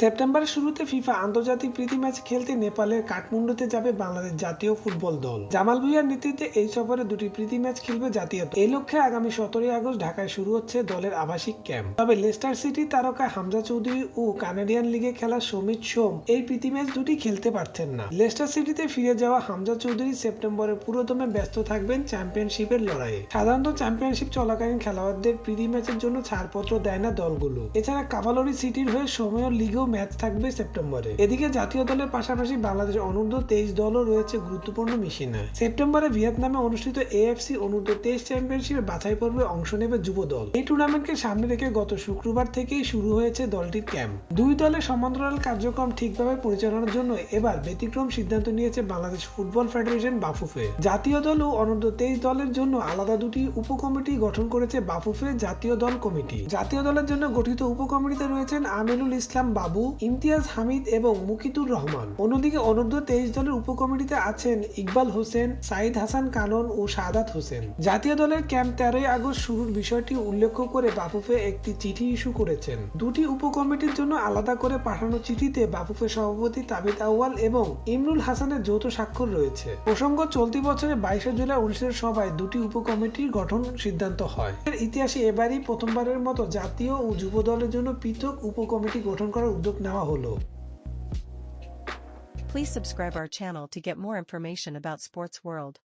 সেপ্টেম্বরের শুরুতে ফিফা আন্তর্জাতিক প্রীতি ম্যাচ খেলতে নেপালের কাঠমান্ডুতে যাবে বাংলাদেশ জাতীয় ফুটবল দল। জামাল ভুইয়ার নেতৃত্বে এই সফরে দুটি প্রীতি ম্যাচ খেলবে জাতীয় এই লক্ষ্যে আগামী সতেরোই আগস্ট ঢাকায় শুরু হচ্ছে দলের আবাসিক ক্যাম্প। তবে লেস্টার সিটি তারকা হামজা চৌধুরী ও কানাডিয়ান লিগে খেলা সমিত সোম এই প্রীতি ম্যাচ দুটি খেলতে পারছেন না। লেস্টার সিটিতে ফিরে যাওয়া হামজা চৌধুরী সেপ্টেম্বরের পুরোদমে ব্যস্ত থাকবেন চ্যাম্পিয়নশিপের লড়াইয়ে। সাধারণত চ্যাম্পিয়নশিপ চলাকালীন খেলোয়াড়দের প্রীতি ম্যাচের জন্য ছাড়পত্র দেয় না দলগুলো। এছাড়া কাভালরি সিটির হয়ে সময় লিগেও ম্যাচ থাকবে সেপ্টেম্বরে। এদিকে জাতীয় দলের পাশাপাশি বাংলাদেশ অনূর্ধ্ব তেইশ দলও রয়েছে গুরুত্বপূর্ণ মিশনে। সেপ্টেম্বরে ভিয়েতনামে অনুষ্ঠিত এএফসি অনূর্ধ্ব তেইশ চ্যাম্পিয়নশিপের বাছাই পর্বে অংশ নেবে যুব দল। এই টুর্নামেন্টকে সামনে রেখে গত শুক্রবার থেকেই শুরু হয়েছে দলটির ক্যাম্প। দুই দলের সমান্তরাল কার্যক্রম ঠিকভাবে পরিচালনার জন্য এবার ব্যতিক্রম সিদ্ধান্ত নিয়েছে বাংলাদেশ ফুটবল ফেডারেশন বাফুফে। জাতীয় দল ও অনূর্ধ্ব তেইশ দলের জন্য আলাদা দুটি উপকমিটি গঠন করেছে বাফুফে জাতীয় দল কমিটি। জাতীয় দলের জন্য গঠিত উপকমিটিতে রয়েছেন আমিনুল ইসলাম বাবু। ইমতিয়াজ হামিদ এবং মুকিতুর রহমান। অন্যদিকে অনূর্ধ্ব তেইশ দলের উপকমিটিতে আছেন ইকবাল হোসেন সাইদ হাসান কানন ও সাদাত হোসেন। জাতীয় দলের ক্যাম্প তেরোই আগস্ট শুরুর বিষয়টি উল্লেখ করে বাফুফে একটি চিঠি ইস্যু করেছেন। দুটি উপকমিটির জন্য আলাদা করে পাঠানো চিঠিতে বাফুফে সভাপতি তাবিদ আউয়াল এবং ইমরুল হাসানের যৌথ স্বাক্ষর রয়েছে। প্রসঙ্গ, চলতি বছরের বাইশে জুলাই অনুষ্ঠিত সভায় দুটি উপকমিটির গঠন সিদ্ধান্ত হয়। ইতিহাসে এবারই প্রথমবারের মতো জাতীয় ও যুব দলের জন্য পৃথক উপকমিটি গঠন করার উদ্যোগ নেওয়া হলো Please subscribe our channel to get more information about Sports World.